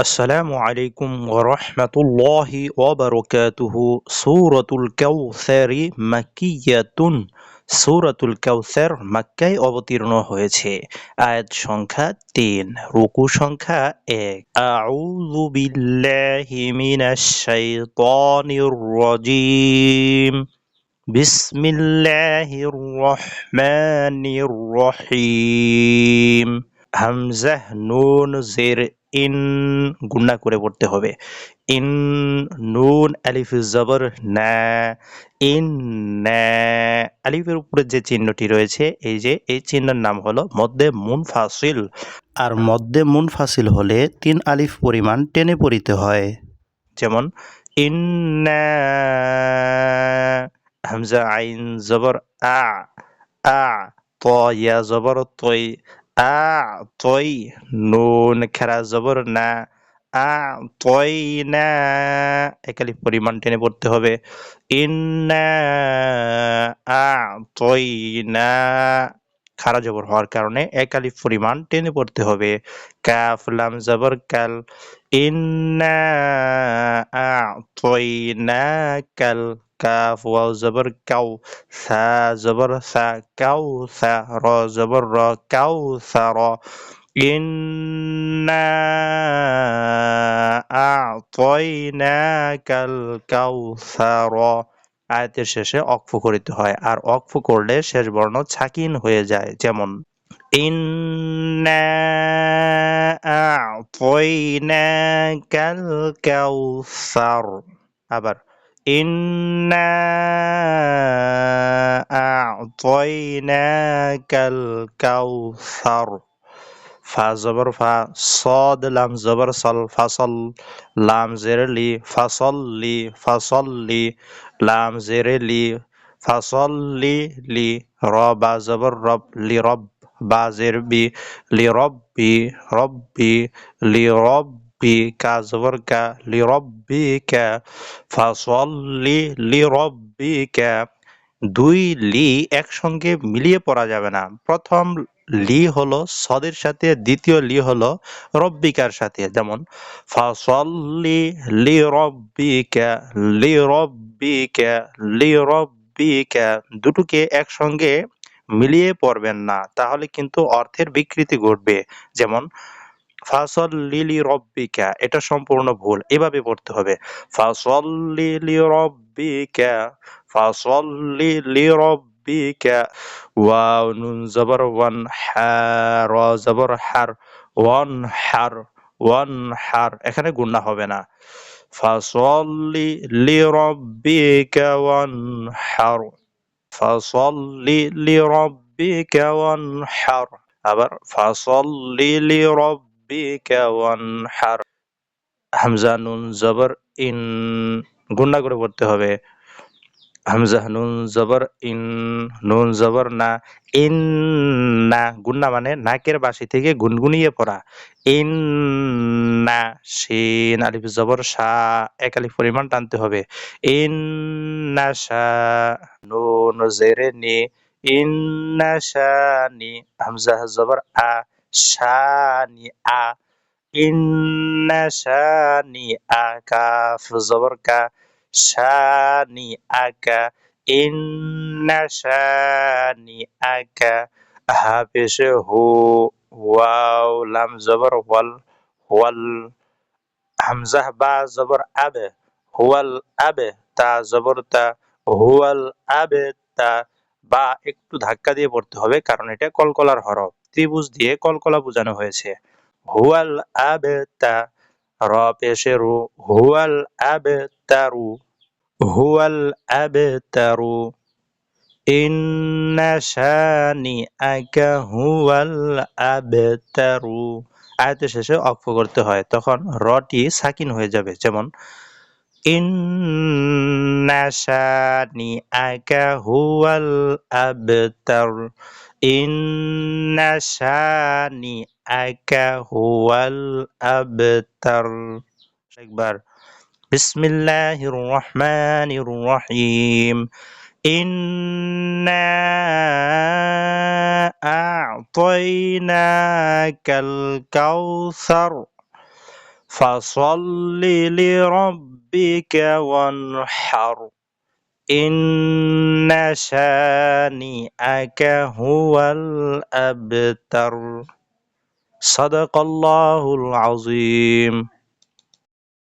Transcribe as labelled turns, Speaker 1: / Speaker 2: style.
Speaker 1: আসসালামু আলাইকুম ওরহমতুল্লাহি ওবরকাতুহু। সূরাতুল কাউসারি মাক্কিয়াতুন সূরাতুল কাউসার মক্কায় অবতীর্ণ হয়েছে। আয়াত সংখ্যা তিন, রুকু সংখ্যা এক। আউযু বিল্লাহি মিনাশ শাইতানির রাজিম। বিসমিল্লাহির রহমানির রহিম। হামজাহ নুন জের ইন গুন্না করে পড়তে হবে। ইন নুন, আলিফ, জবর, না। ইন আলিফের উপরে যে চিহ্নটি রয়েছে, এই যে, এই চিহ্নের নাম হলো মধ্যে মুন ফাসিল আর মধ্যে মুন ফাসিল হলে তিন আলিফ পরিমাণ টেনে পড়িতে হয়। যেমন, ইন হামজা আইন, জবর, আ। আ। ত, ইয়া, জবর, তৈ। আ তৈ নুন খেরা জবর না আ তৈ না একালি পরিমাণ টেনে পড়তে হবে ইন্না আ তৈ না খারা জবর হওয়ার কারণে একালি পরিমাণ টেনে পড়তে হবে কাফ লাম জবর কাল ইন্না আ তৈ না কাল ওয়াও জবর কাউ সা জবর সা কাউ সা র জবর র কাউ সা র ইন্না আ'তাইনাকাল কাউসার আয়াতের শেষে অক্ফ করিতে হয়, আর অক্ফ করলে শেষ বর্ণ ছাকিন হয়ে যায়, যেমন, ইন্না আ'তাইনাকাল কাউসার আবার ইন্না আ'তাইনাকাল কাউসার ফা জবর ফা সদ লাম জবর সল ফাসল লাম জের লি ফাসল লি ফাসল লি লাম জের লি ফাসল লি লি র বা জবর রব লি রব বা জের বি লি রব্বি রব্বি লি রব্বি কা জবর কা লি রব্বি কা ফাসল্লি দুই লি একসঙ্গে মিলিয়ে পড়া যাবে না। প্রথম লি হলো সদের সাথে, দ্বিতীয় লি হলো রব্বিকার সাথে। যেমন, ফাসল্লি লি রব্বিকা লি রব্বিকা লি রব্বিকা দুটোকে একসঙ্গে মিলিয়ে পড়বেন না, তাহলে কিন্তু অর্থের বিকৃতি ঘটবে। যেমন ফাসল লিলি রব্বিকা, এটা সম্পূর্ণ ভুল, এভাবে পড়তে হবে। ফাসল লিলি রব্বিকা ফাসল লিলি রব্বিকা, ওয়াও, নুন, জবর, ওয়ান, হার জবর, হার, ওয়ান হার ওয়ান, হার, এখানে গুণা হবে না। ফাসল্লি লি রব্বিকা, ওয়ান, হার, ফাসল্লি লি রব্বিকা, ওয়ান, হার, আবার ফাসল্লি লি রব্বিকা ওয়ান হার হামজা নুন জবর ইন গুণা করে পড়তে হবে। হামজা নুন জবর ইন নুন জবর না ইন না গুন্না মানে নাকের বাসি থেকে গুনগুনিয়ে পড়া। ইন না শিন আলিফ, জবর, সা, এক আলিফ পরিমাণ টানতে হবে। ইন না, সা নুন জেরে নি। ইন না, সা, নি হামজা জবর, আ শানি আ ইন না শানি আ কাফ জবর কা শানি আকা ইন্না শানি আকা হা হু ওয়াও লাম জবর ওয়াল ওয়াল হামজাহ বা জবর আবে হুয়াল আবে তা জবর তা হুয়াল আবে তা বা একটু ধাক্কা দিয়ে পড়তে হবে, কারণ এটা কলকলার হরফ। ত্রিভুজ দিয়ে কলকলা বোঝানো হয়েছে। হুয়াল আবে র পেশে রু হুয়াল হুয়াল হুয়াল শেষে অক্ষ করতে হয়, তখন রটি সাকিন হয়ে যাবে, যেমন, ইন্না শানিআকা হুয়াল আবতার। إن شانئك هو الأبتر أكبر بسم الله الرحمن الرحيم إنا أعطيناك الكوثر فصل لربك وانحر إن شانئك هو الأبتر. صدق الله العظيم.